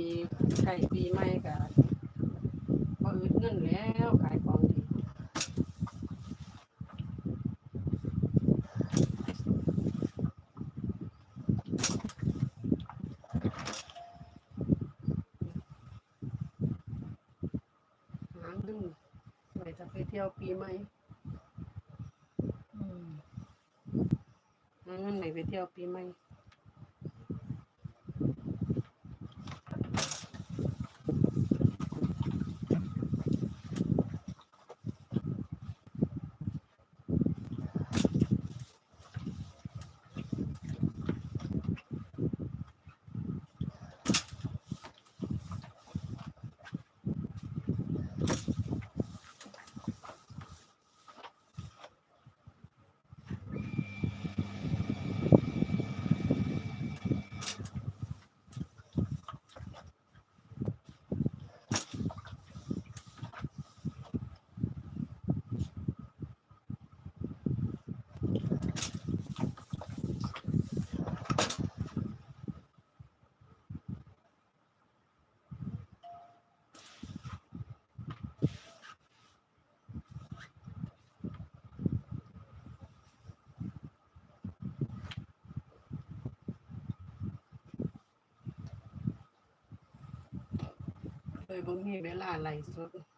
ดีใช้ปีใหม่ก็บ่อึดเงินแล้วขายของดีหาเงินไว้จะไปเที่ยวปีใหม่อืมหาเงินไหนไปเที่ยวปีใหม่ ยบ่มีเวลาไล่สด